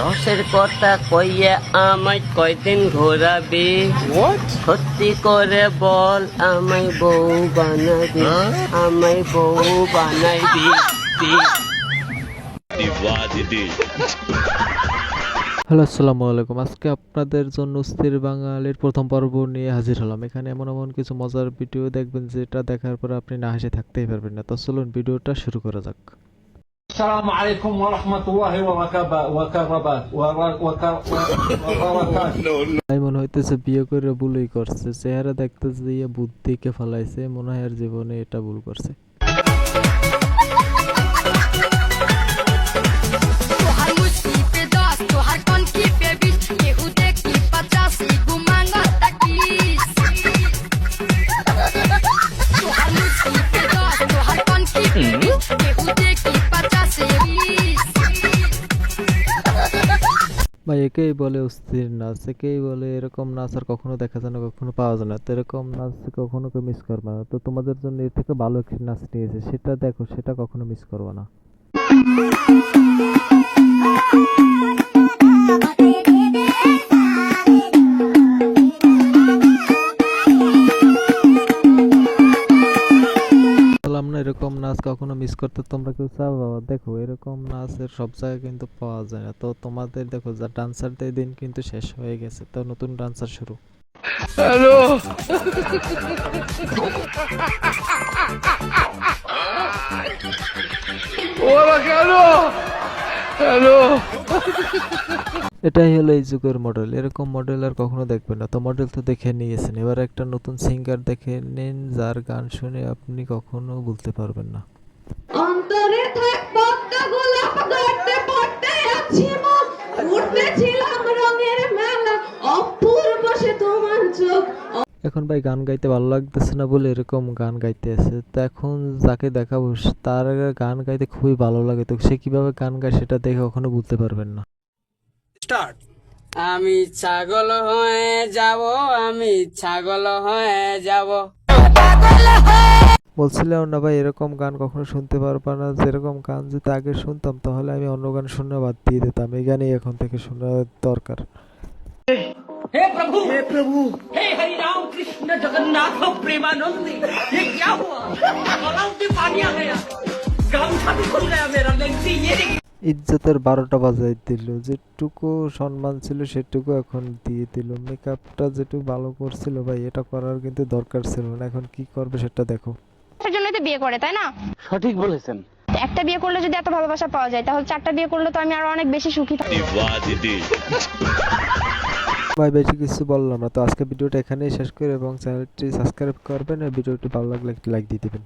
রসের কথা কইয়া আমায় কয়দিন ঘোরাবি? সত্যি করে বল আমায় বউ বানাবি। আমায় বউ বানাইবি হ্যালো আসসালামু আলাইকুম। আজকে আপনাদের জন্য স্থির বাঙালির প্রথম পর্ব নিয়ে হাজির হলাম। এখানে এমন এমন কিছু মজার ভিডিও দেখবেন যেটা দেখার পর আপনি না হেসে থাকতেই পারবেন না। তো চলুন ভিডিওটা শুরু করা যাক। السلام عليكم ورحمة الله وبركاته وكربات وبركاته তাই মনে হইতেছে বিয়ে করে ভুলই করছে চেহারা দেখতেছে যে বুদ্ধিকে ফলাইছে মনে হয় আর জীবনে এটা ভুল করছে বা একেই বলে অস্থির নাচ, একেই বলে এরকম নাচ আর কখনো দেখা যায় না, কখনো পাওয়া যায় না। তো এরকম নাচ কখনো কেউ মিস করবে না। তো তোমাদের জন্য এর থেকে ভালো একটি নাচ নিয়েছে, সেটা দেখো, সেটা কখনো মিস করব না। নাচ কখনো মিস করতে তোমরা কেউ চাও? বাবা, দেখো, এরকম নাচের সব জায়গায় কিন্তু পাওয়া যায় না। তো তোমাদের দেখো, যা ডান্সারদের দিন কিন্তু শেষ হয়ে গেছে। তো নতুন ডান্সার শুরু। এটাই হলো এই যুগের মডেল এরকম মডেল আর কখনো দেখবেন না। তো মডেল তো দেখে নিয়েছেন। এবার একটা নতুন সিঙ্গার দেখে নিন যার গান শুনে আপনি কখনো ভুলতে পারবেন না। অন্তরে থাক পদ্মা গোলাপ পড়তে আছি মন। উঠতেছিলাম রঙের মেলা অপূর্ব সে তোমার চোখ। এখন ভাই গান গাইতে ভালো লাগতেছে না বলে এরকম গান গাইতে আছে। তো এখন যাকে দেখাবো তার গান গাইতে খুবই ভালো লাগে। তো সে কীভাবে গান গায় সেটা দেখে কখনো বুঝতে পারবেন না। আমি ছাগল হয়ে যাব আমি ছাগল হয়ে যাব বলছিলাম না ভাই এরকম গান কখনো শুনতে পারবা না যেরকম গান যদি আগে শুনতাম তাহলে আমি অন্য গান শুনে বাদ দিয়ে দিতাম এই গানই এখন থেকে শোনা দরকার हे प्रभु हे प्रभु हे हरि राम कृष्ण जगन्नाथ प्रेमानंद ये क्या हुआ गलाव में पानी आ गया गामछा भी खुल गया मेरा लेंसी ये देखिए ইজ্জতের বারোটা বাজাই দিল। যেটুকু সম্মান ছিল সেটুকু এখন দিয়ে দিল। মেকআপটা যেটুকু ভালো করছিল ভাই এটা করার কিন্তু দরকার ছিল না। এখন কি করবে সেটা দেখো। জন্যই তো বিয়ে করে তাই না? সঠিক বলেছেন। একটা বিয়ে করলে যদি এত ভালোবাসা পাওয়া যায় তাহলে চারটা বিয়ে করলে তো আমি আরও অনেক বেশি সুখী থাকব। ভাই বেশি কিছু বললাম না। তো আজকে ভিডিওটা এখানেই শেষ করে এবং চ্যানেলটি সাবস্ক্রাইব করবেন। আর ভিডিওটি ভালো লাগলে একটি লাইক দিয়ে দিবেন।